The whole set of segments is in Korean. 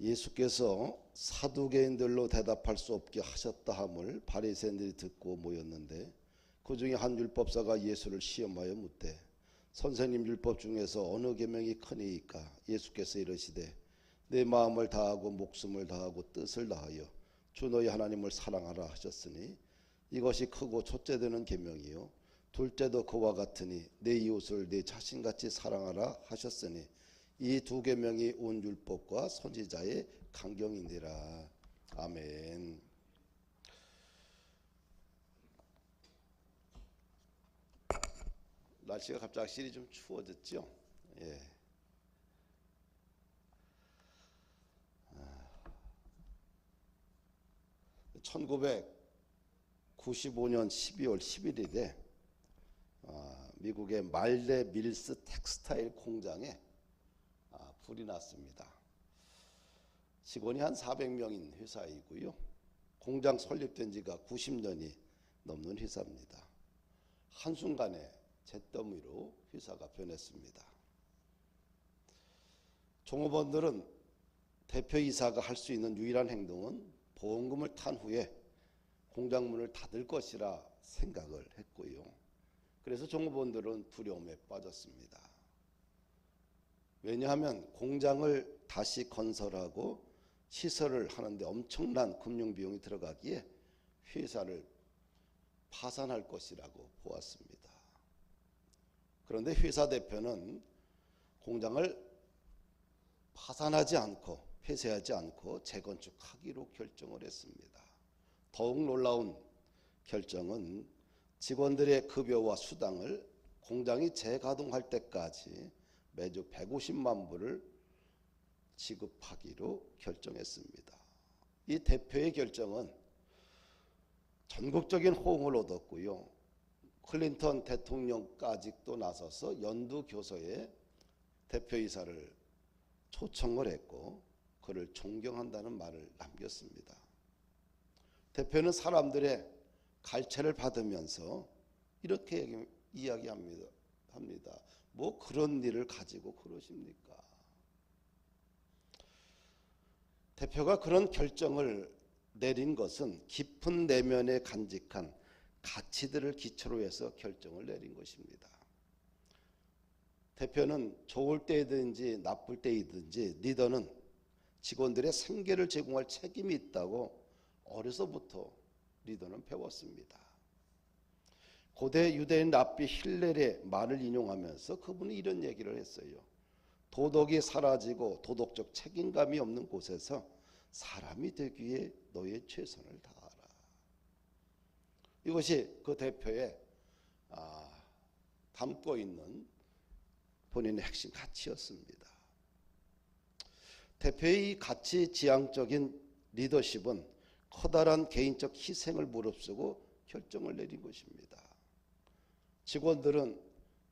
예수께서 사두개인들로 대답할 수 없게 하셨다 함을 바리새인들이 듣고 모였는데 그 중에 한 율법사가 예수를 시험하여 묻되 선생님 율법 중에서 어느 계명이 크니이까? 예수께서 이르시되 내 마음을 다하고 목숨을 다하고 뜻을 다하여 주 너희 하나님을 사랑하라 하셨으니 이것이 크고 첫째 되는 계명이요. 둘째도 그와 같으니 내 이웃을 내 자신같이 사랑하라 하셨으니 이 두 계명이 온 율법과 선지자의 강경이니라 아멘. 날씨가 갑자기 실이 좀 추워졌죠. 예. 아. 1995년 12월 11일에 아, 미국의 말레 밀스 텍스타일 공장에 아, 불이 났습니다. 직원이 한 400명인 회사이고요. 공장 설립된 지가 90년이 넘는 회사입니다. 한순간에 잿더미로 회사가 변했습니다. 종업원들은 대표이사가 할 수 있는 유일한 행동은 보험금을 탄 후에 공장 문을 닫을 것이라 생각을 했고요. 그래서 종업원들은 두려움에 빠졌습니다. 왜냐하면 공장을 다시 건설하고 시설을 하는데 엄청난 금융 비용이 들어가기에 회사를 파산할 것이라고 보았습니다. 그런데 회사 대표는 공장을 파산하지 않고 폐쇄하지 않고 재건축하기로 결정을 했습니다. 더욱 놀라운 결정은 직원들의 급여와 수당을 공장이 재가동할 때까지 매주 150만 불을 지급하기로 결정했습니다. 이 대표의 결정은 전국적인 호응을 얻었고요. 클린턴 대통령까지도 나서서 연두 교서에 대표이사를 초청을 했고 그를 존경한다는 말을 남겼습니다. 대표는 사람들의 갈채를 받으면서 이렇게 이야기합니다. 합니다. 뭐 그런 일을 가지고 그러십니까? 대표가 그런 결정을 내린 것은 깊은 내면에 간직한 가치들을 기초로 해서 결정을 내린 것입니다. 대표는 좋을 때든지 나쁠 때이든지 리더는 직원들의 생계를 제공할 책임이 있다고 어려서부터 리더는 배웠습니다. 고대 유대인 랍비 힐렐의 말을 인용하면서 그분이 이런 얘기를 했어요. 도덕이 사라지고 도덕적 책임감이 없는 곳에서 사람이 되기 위해 너의 최선을 다하라. 이것이 그 대표의 아, 담고 있는 본인의 핵심 가치였습니다. 대표의 가치 지향적인 리더십은 커다란 개인적 희생을 무릅쓰고 결정을 내린 것입니다. 직원들은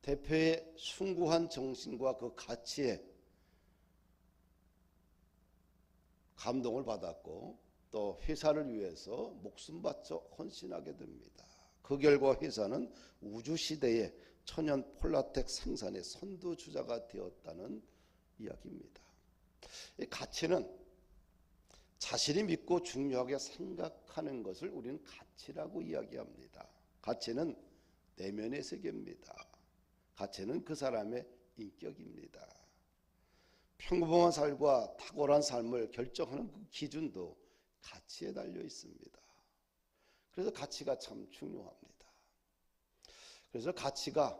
대표의 숭고한 정신과 그 가치에 감동을 받았고 또 회사를 위해서 목숨 바쳐 헌신하게 됩니다. 그 결과 회사는 우주 시대의 천연 폴라텍 생산의 선두주자가 되었다는 이야기입니다. 이 가치는 자신이 믿고 중요하게 생각하는 것을 우리는 가치라고 이야기합니다. 가치는 내면의 세계입니다. 가치는 그 사람의 인격입니다. 평범한 삶과 탁월한 삶을 결정하는 그 기준도 가치에 달려 있습니다. 그래서 가치가 참 중요합니다. 그래서 가치가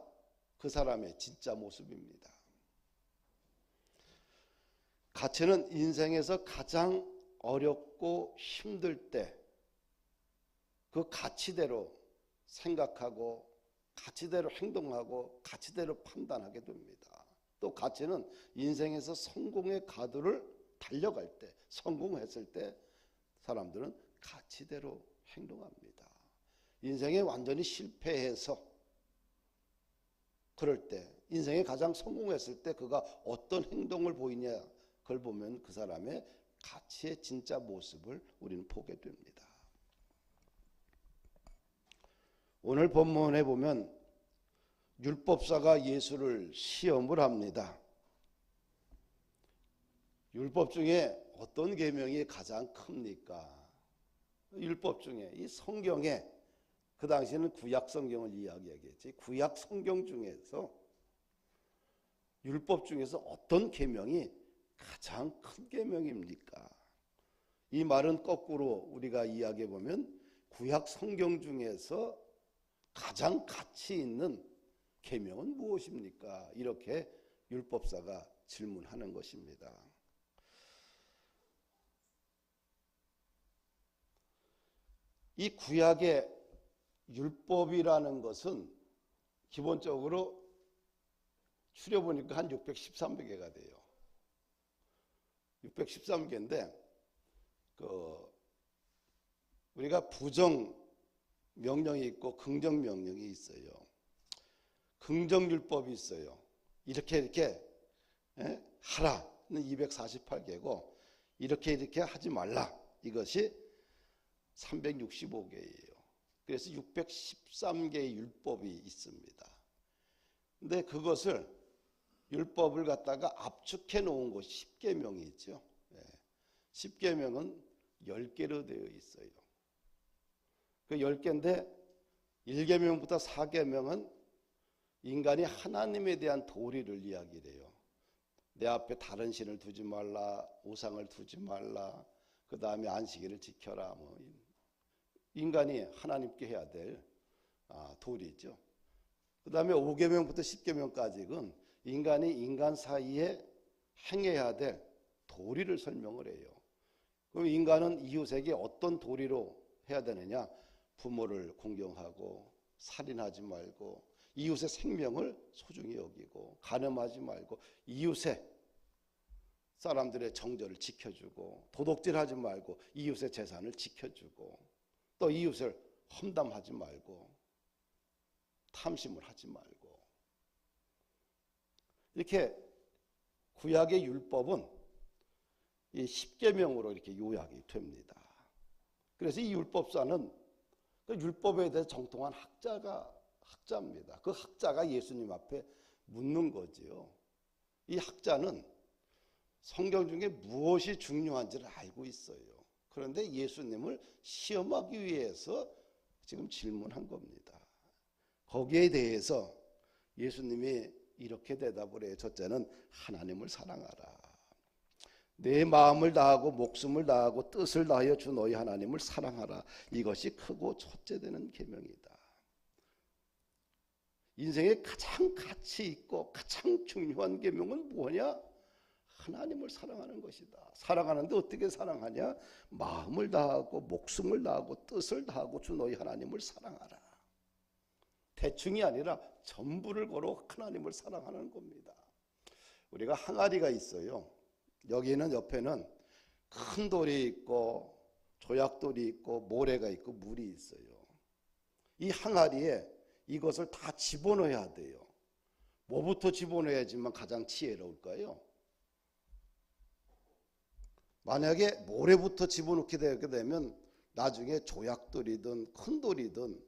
그 사람의 진짜 모습입니다. 가치는 인생에서 가장 어렵고 힘들 때 그 가치대로 생각하고 가치대로 행동하고 가치대로 판단하게 됩니다. 또 가치는 인생에서 성공의 가도를 달려갈 때 성공했을 때 사람들은 가치대로 행동합니다. 인생에 완전히 실패해서 그럴 때 인생에 가장 성공했을 때 그가 어떤 행동을 보이냐 그걸 보면 그 사람의 가치의 진짜 모습을 우리는 보게 됩니다. 오늘 본문에 보면 율법사가 예수를 시험을 합니다. 율법 중에 어떤 계명이 가장 큽니까? 율법 중에 이 성경에 그 당시에는 구약 성경을 이야기하겠지. 구약 성경 중에서 율법 중에서 어떤 계명이 가장 큰 계명입니까? 이 말은 거꾸로 우리가 이야기해 보면 구약 성경 중에서 가장 가치 있는 계명은 무엇입니까? 이렇게 율법사가 질문하는 것입니다. 이 구약의 율법이라는 것은 기본적으로 추려보니까 한 613개가 돼요. 613개인데 그 우리가 부정 명령이 있고 긍정 명령이 있어요. 긍정 율법이 있어요. 이렇게 이렇게 예? 하라는 248개고 이렇게 이렇게 하지 말라 이것이 365개예요. 그래서 613개의 율법이 있습니다. 근데 그것을 율법을 갖다가 압축해 놓은 것이 10계명이 있죠. 예. 10계명은 10개로 되어 있어요. 그 10개인데 1계명부터 4계명은 인간이 하나님에 대한 도리를 이야기를 해요. 내 앞에 다른 신을 두지 말라, 우상을 두지 말라, 그 다음에 안식일을 지켜라. 뭐 인간이 하나님께 해야 될 아, 도리죠. 그 다음에 5계명부터 10계명까지는 인간이 인간 사이에 행해야 될 도리를 설명을 해요. 그럼 인간은 이웃에게 어떤 도리로 해야 되느냐? 부모를 공경하고 살인하지 말고 이웃의 생명을 소중히 여기고 간음하지 말고 이웃의 사람들의 정절을 지켜주고 도덕질하지 말고 이웃의 재산을 지켜주고 또 이웃을 험담하지 말고 탐심을 하지 말고 이렇게 구약의 율법은 이 십계명으로 이렇게 요약이 됩니다. 그래서 이 율법사는 그 율법에 대해 정통한 학자가 학자입니다. 그 학자가 예수님 앞에 묻는 거지요. 이 학자는 성경 중에 무엇이 중요한지를 알고 있어요. 그런데 예수님을 시험하기 위해서 지금 질문한 겁니다. 거기에 대해서 예수님이 이렇게 대답을 해요. 첫째는 하나님을 사랑하라. 내 마음을 다하고 목숨을 다하고 뜻을 다하여 주 너희 하나님을 사랑하라. 이것이 크고 첫째 되는 계명이다. 인생에 가장 가치 있고 가장 중요한 계명은 뭐냐? 하나님을 사랑하는 것이다. 사랑하는데 어떻게 사랑하냐? 마음을 다하고 목숨을 다하고 뜻을 다하고 주 너희 하나님을 사랑하라. 대충이 아니라 전부를 걸어 하나님을 사랑하는 겁니다. 우리가 항아리가 있어요. 여기는 옆에는 큰 돌이 있고 조약돌이 있고 모래가 있고 물이 있어요. 이 항아리에 이것을 다 집어넣어야 돼요. 뭐부터 집어넣어야지만 가장 지혜로울까요? 만약에 모래부터 집어넣게 되게 되면 나중에 조약돌이든 큰 돌이든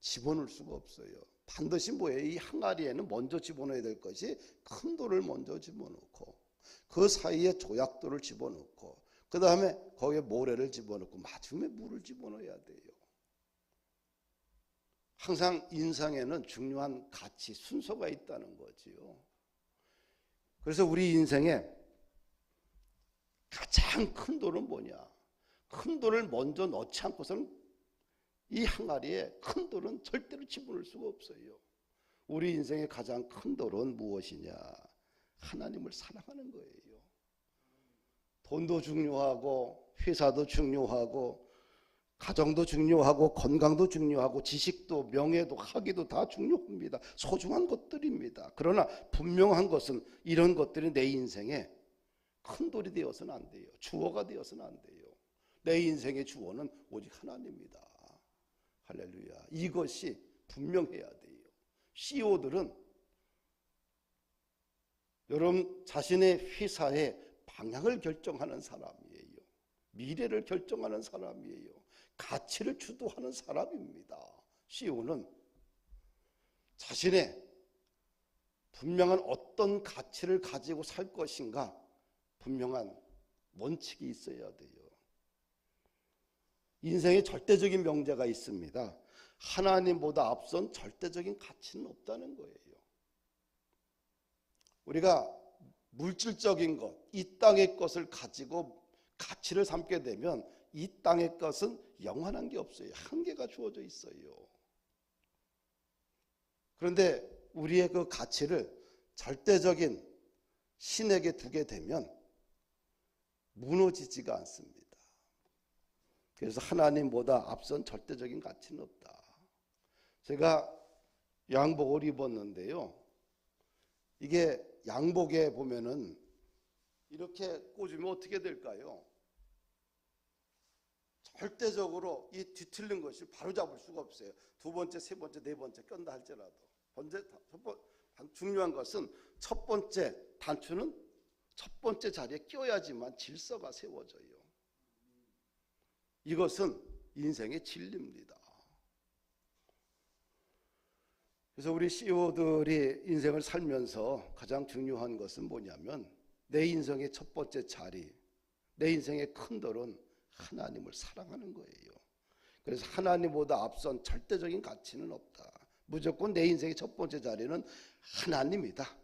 집어넣을 수가 없어요. 반드시 뭐예요? 이 항아리에는 먼저 집어넣어야 될 것이 큰 돌을 먼저 집어넣고 그 사이에 조약돌을 집어넣고 그 다음에 거기에 모래를 집어넣고 마지막에 물을 집어넣어야 돼요. 항상 인상에는 중요한 가치, 순서가 있다는 거지요. 그래서 우리 인생에 가장 큰 돌은 뭐냐? 큰 돌을 먼저 넣지 않고서는 이 항아리에 큰 돌은 절대로 집어넣을 수가 없어요. 우리 인생의 가장 큰 돌은 무엇이냐? 하나님을 사랑하는 거예요. 돈도 중요하고 회사도 중요하고 가정도 중요하고 건강도 중요하고 지식도 명예도 학위도 다 중요합니다. 소중한 것들입니다. 그러나 분명한 것은 이런 것들이 내 인생에 큰 돌이 되어서는 안 돼요. 주어가 되어서는 안 돼요. 내 인생의 주어는 오직 하나님입니다. 할렐루야. 이것이 분명해야 돼요. CEO들은 여러분 자신의 회사의 방향을 결정하는 사람이에요. 미래를 결정하는 사람이에요. 가치를 주도하는 사람입니다. CEO는 자신의 분명한 어떤 가치를 가지고 살 것인가 분명한 원칙이 있어야 돼요. 인생에 절대적인 명제가 있습니다. 하나님보다 앞선 절대적인 가치는 없다는 거예요. 우리가 물질적인 것, 이 땅의 것을 가지고 가치를 삼게 되면 이 땅의 것은 영원한 게 없어요. 한계가 주어져 있어요. 그런데 우리의 그 가치를 절대적인 신에게 두게 되면 무너지지가 않습니다. 그래서 하나님보다 앞선 절대적인 가치는 없다. 제가 양복을 입었는데요. 이게 양복에 보면은 이렇게 꽂으면 어떻게 될까요? 절대적으로 이 뒤틀린 것을 바로 잡을 수가 없어요. 두 번째, 세 번째, 네 번째 꼈다 할지라도. 번째, 첫 번, 중요한 것은 첫 번째 단추는 첫 번째 자리에 끼어야지만 질서가 세워져요. 이것은 인생의 진리입니다. 그래서 우리 CEO들이 인생을 살면서 가장 중요한 것은 뭐냐면 내 인생의 첫 번째 자리, 내 인생의 큰 돌은 하나님을 사랑하는 거예요. 그래서 하나님보다 앞선 절대적인 가치는 없다. 무조건 내 인생의 첫 번째 자리는 하나님이다.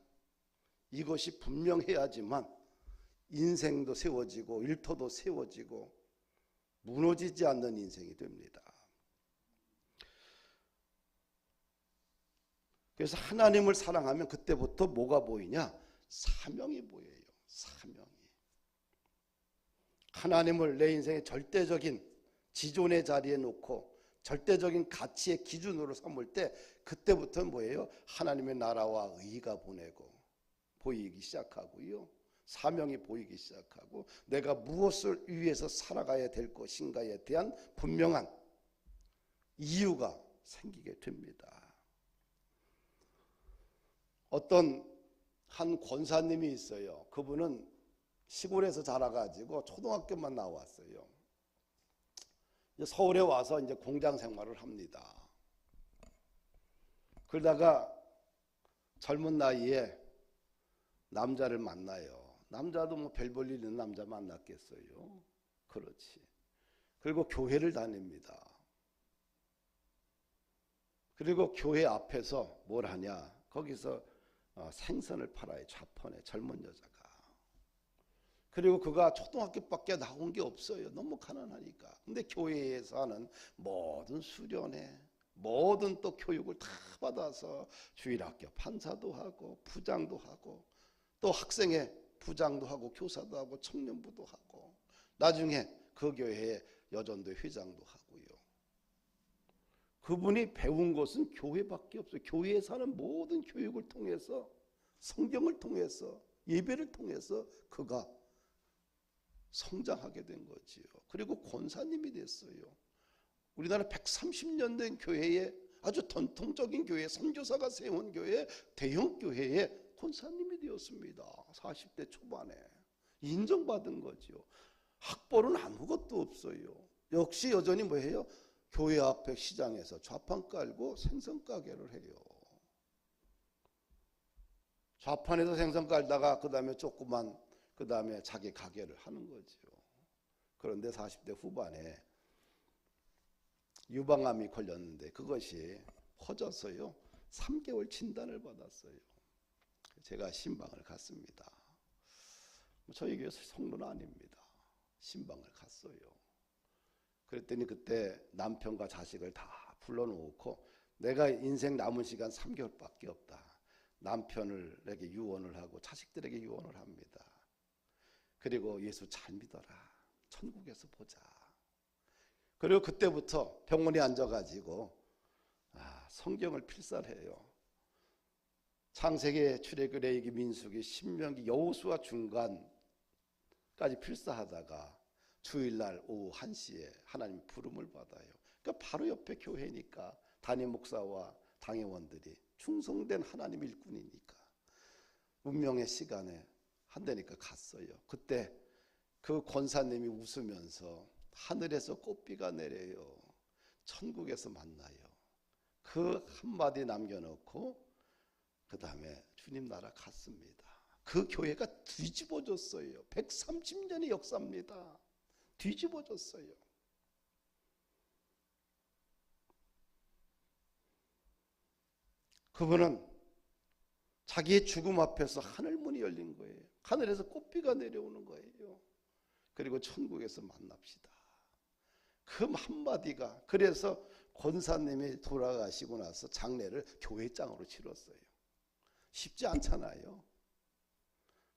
이것이 분명해야지만 인생도 세워지고 일터도 세워지고 무너지지 않는 인생이 됩니다. 그래서 하나님을 사랑하면 그때부터 뭐가 보이냐? 사명이 보여요. 사명이. 하나님을 내 인생의 절대적인 지존의 자리에 놓고 절대적인 가치의 기준으로 삼을 때 그때부터 뭐예요? 하나님의 나라와 의가 보내고 보이기 시작하고요. 사명이 보이기 시작하고 내가 무엇을 위해서 살아가야 될 것인가에 대한 분명한 이유가 생기게 됩니다. 어떤 한 권사님이 있어요. 그분은 시골에서 자라가지고 초등학교만 나왔어요. 서울에 와서 이제 공장 생활을 합니다. 그러다가 젊은 나이에 남자를 만나요. 남자도 뭐 별 볼일 있는 남자 만났겠어요. 그렇지. 그리고 교회를 다닙니다. 그리고 교회 앞에서 뭘 하냐? 거기서 어, 생선을 팔아요. 좌판에 젊은 여자가. 그리고 그가 초등학교밖에 나온 게 없어요. 너무 가난하니까. 근데 교회에서 하는 모든 수련회, 모든 또 교육을 다 받아서 주일학교 판사도 하고 부장도 하고 또 학생회 부장도 하고 교사도 하고 청년부도 하고 나중에 그 교회의 여전도 회장도 하고요. 그분이 배운 것은 교회밖에 없어요. 교회에 사는 모든 교육을 통해서 성경을 통해서 예배를 통해서 그가 성장하게 된 거지요. 그리고 권사님이 됐어요. 우리나라 130년 된 교회에 아주 전통적인 교회, 선교사가 세운 교회, 대형 교회에 권사님이 되었습니다. 40대 초반에 인정받은 거지요. 학벌은 아무것도 없어요. 역시 여전히 뭐예요? 교회 앞에 시장에서 좌판 깔고 생선 가게를 해요. 좌판에서 생선 깔다가 그 다음에 조그만 그 다음에 자기 가게를 하는 거죠. 그런데 40대 후반에 유방암이 걸렸는데 그것이 퍼져서요. 3개월 진단을 받았어요. 제가 신방을 갔습니다. 뭐 저희 교회 성도는 아닙니다. 신방을 갔어요. 그랬더니 그때 남편과 자식을 다 불러놓고 내가 인생 남은 시간 3개월밖에 없다. 남편을에게 유언을 하고 자식들에게 유언을 합니다. 그리고 예수 잘 믿어라. 천국에서 보자. 그리고 그때부터 병원에 앉아가지고 아, 성경을 필사해요. 창세기, 출애굽, 레위기, 민수기, 신명기, 여호수아 중간까지 필사하다가 주일날 오후 1시에 하나님 부름을 받아요. 그러니까 바로 옆에 교회니까 담임 목사와 당회원들이 충성된 하나님 일꾼이니까 운명의 시간에 한다니까 갔어요. 그때 그 권사님이 웃으면서 하늘에서 꽃비가 내려요. 천국에서 만나요. 그 한마디 남겨놓고 그 다음에 주님 나라 갔습니다. 그 교회가 뒤집어졌어요. 130년의 역사입니다. 뒤집어졌어요. 그분은 자기의 죽음 앞에서 하늘 문이 열린 거예요. 하늘에서 꽃비가 내려오는 거예요. 그리고 천국에서 만납시다. 그 한마디가 그래서 권사님이 돌아가시고 나서 장례를 교회장으로 치렀어요. 쉽지 않잖아요.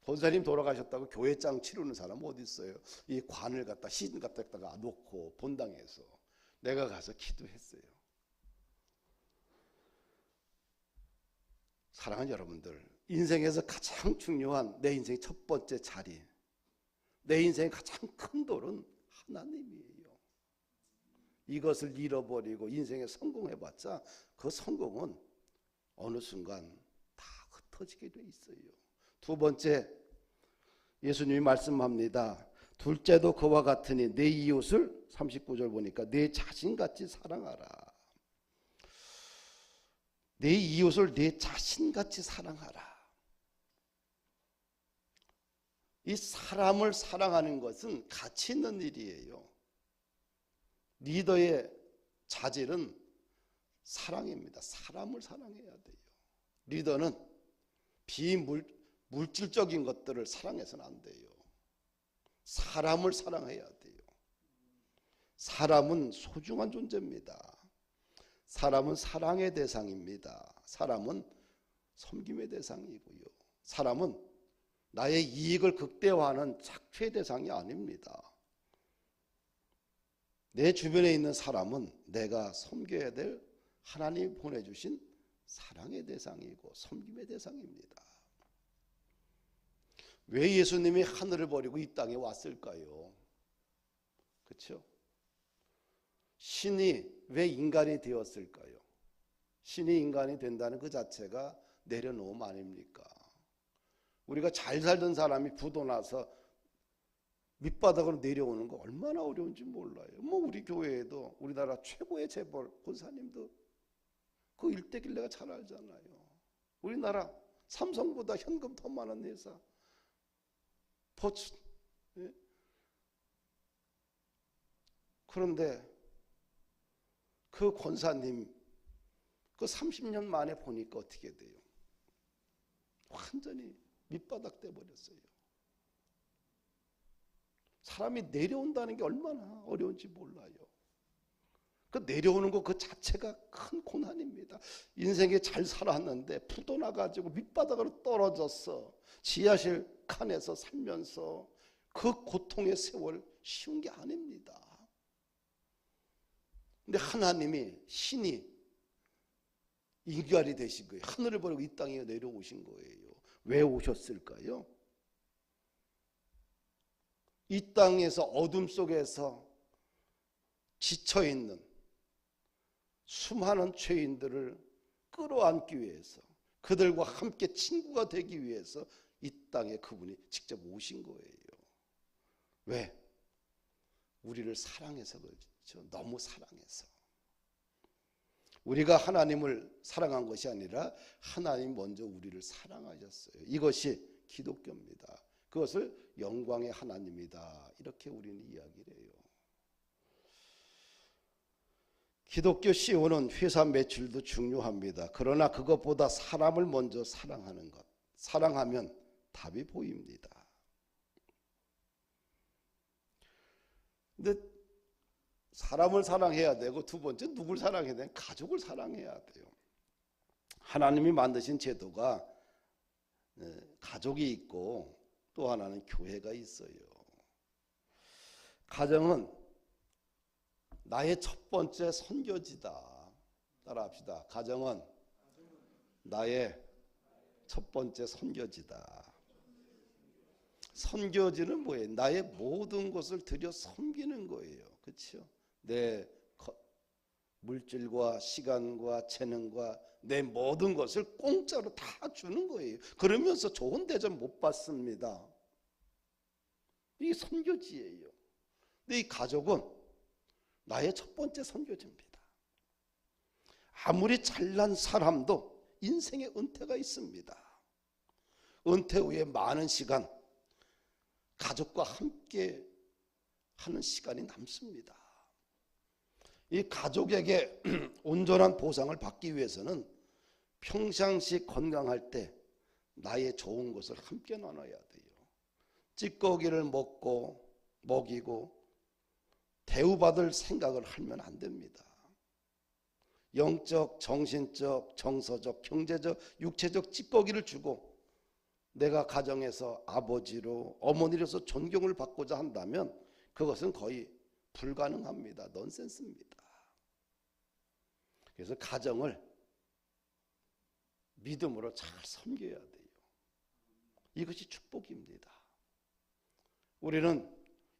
권사님 돌아가셨다고 교회장 치르는 사람 어디 있어요? 이 관을 갖다 시즌 갖다가 놓고 본당에서 내가 가서 기도했어요. 사랑하는 여러분들, 인생에서 가장 중요한 내 인생의 첫 번째 자리, 내 인생의 가장 큰 돌은 하나님이에요. 이것을 잃어버리고 인생에 성공해봤자 그 성공은 어느 순간 다 흩어지게 돼 있어요. 두 번째, 예수님이 말씀합니다. 둘째도 그와 같으니 내 이웃을 39절 보니까 내 자신같이 사랑하라. 내 이웃을 내 자신같이 사랑하라. 이 사람을 사랑하는 것은 가치 있는 일이에요. 리더의 자질은 사랑입니다. 사람을 사랑해야 돼요. 리더는 비물 물질적인 것들을 사랑해서는 안 돼요. 사람을 사랑해야 돼요. 사람은 소중한 존재입니다. 사람은 사랑의 대상입니다. 사람은 섬김의 대상이고요. 사람은 나의 이익을 극대화하는 착취의 대상이 아닙니다. 내 주변에 있는 사람은 내가 섬겨야 될 하나님 보내주신 사랑의 대상이고 섬김의 대상입니다. 왜 예수님이 하늘을 버리고 이 땅에 왔을까요? 그렇죠? 신이 왜 인간이 되었을까요? 신이 인간이 된다는 그 자체가 내려놓음 아닙니까? 우리가 잘 살던 사람이 부도나서 밑바닥으로 내려오는 거 얼마나 어려운지 몰라요. 뭐 우리 교회에도 우리나라 최고의 재벌 권사님도 그 일대길 내가 잘 알잖아요. 우리나라 삼성보다 현금 더 많은 회사 포츠 예? 그런데 그 권사님 그 30년 만에 보니까 어떻게 돼요? 완전히 밑바닥 돼 버렸어요. 사람이 내려온다는 게 얼마나 어려운지 몰라요. 그 내려오는 것 그 자체가 큰 고난입니다. 인생에 잘 살았는데 푸도나 가지고 밑바닥으로 떨어졌어. 지하실 칸에서 살면서 그 고통의 세월 쉬운 게 아닙니다. 근데 하나님이 신이 인간이 되신 거예요. 하늘을 버리고 이 땅에 내려오신 거예요. 왜 오셨을까요? 이 땅에서 어둠 속에서 지쳐 있는 수많은 죄인들을 끌어안기 위해서 그들과 함께 친구가 되기 위해서 이 땅에 그분이 직접 오신 거예요. 왜? 우리를 사랑해서 그렇죠. 너무 사랑해서. 우리가 하나님을 사랑한 것이 아니라 하나님 먼저 우리를 사랑하셨어요. 이것이 기독교입니다. 그것을 영광의 하나님이다. 이렇게 우리는 이야기를 해요. 기독교 CEO는 회사 매출도 중요합니다. 그러나 그것보다 사람을 먼저 사랑하는 것. 사랑하면 답이 보입니다. 근데 사람을 사랑해야 되고 두 번째 누굴 사랑해야 되는 가족을 사랑해야 돼요. 하나님이 만드신 제도가 가족이 있고 또 하나는 교회가 있어요. 가정은 나의 첫 번째 선교지다. 따라합시다. 가정은 나의 첫 번째 선교지다. 선교지는 뭐예요? 나의 모든 것을 들여 섬기는 거예요. 그렇죠? 내 물질과 시간과 재능과 내 모든 것을 공짜로 다 주는 거예요. 그러면서 좋은 대접 못 받습니다. 이게 선교지예요. 근데 이 가족은 나의 첫 번째 선교지입니다. 아무리 잘난 사람도 인생의 은퇴가 있습니다. 은퇴 후에 많은 시간 가족과 함께 하는 시간이 남습니다. 이 가족에게 온전한 보상을 받기 위해서는 평상시 건강할 때 나의 좋은 것을 함께 나눠야 돼요. 찌꺼기를 먹고 먹이고 대우받을 생각을 하면 안 됩니다. 영적, 정신적, 정서적, 경제적, 육체적 찌꺼기를 주고 내가 가정에서 아버지로 어머니로서 존경을 받고자 한다면 그것은 거의 불가능합니다. 넌센스입니다. 그래서 가정을 믿음으로 잘 섬겨야 돼요. 이것이 축복입니다. 우리는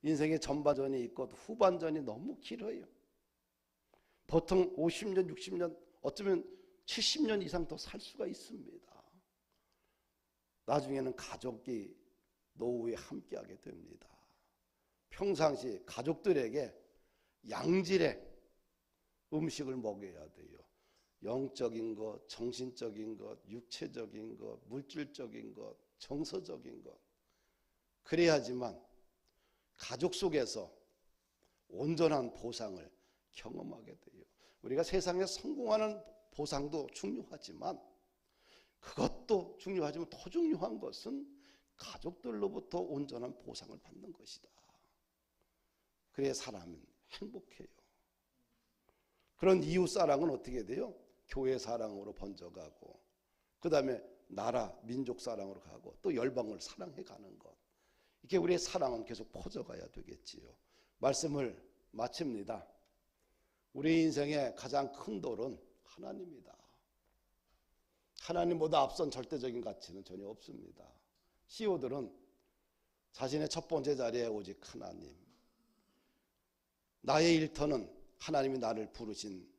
인생의 전반전이 있고 후반전이 너무 길어요. 보통 50년, 60년, 어쩌면 70년 이상 더 살 수가 있습니다. 나중에는 가족이 노후에 함께하게 됩니다. 평상시 가족들에게 양질의 음식을 먹여야 돼요. 영적인 것, 정신적인 것, 육체적인 것, 물질적인 것, 정서적인 것. 그래야지만 가족 속에서 온전한 보상을 경험하게 돼요. 우리가 세상에 성공하는 보상도 중요하지만 그것도 중요하지만 더 중요한 것은 가족들로부터 온전한 보상을 받는 것이다. 그래야 사람은 행복해요. 그런 이웃 사랑은 어떻게 돼요? 교회 사랑으로 번져가고 그 다음에 나라 민족 사랑으로 가고 또 열방을 사랑해 가는 것 이렇게 우리의 사랑은 계속 퍼져가야 되겠지요. 말씀을 마칩니다. 우리 인생의 가장 큰 돌은 하나님이다. 하나님보다 앞선 절대적인 가치는 전혀 없습니다. CEO들은 자신의 첫 번째 자리에 오직 하나님. 나의 일터는 하나님이 나를 부르신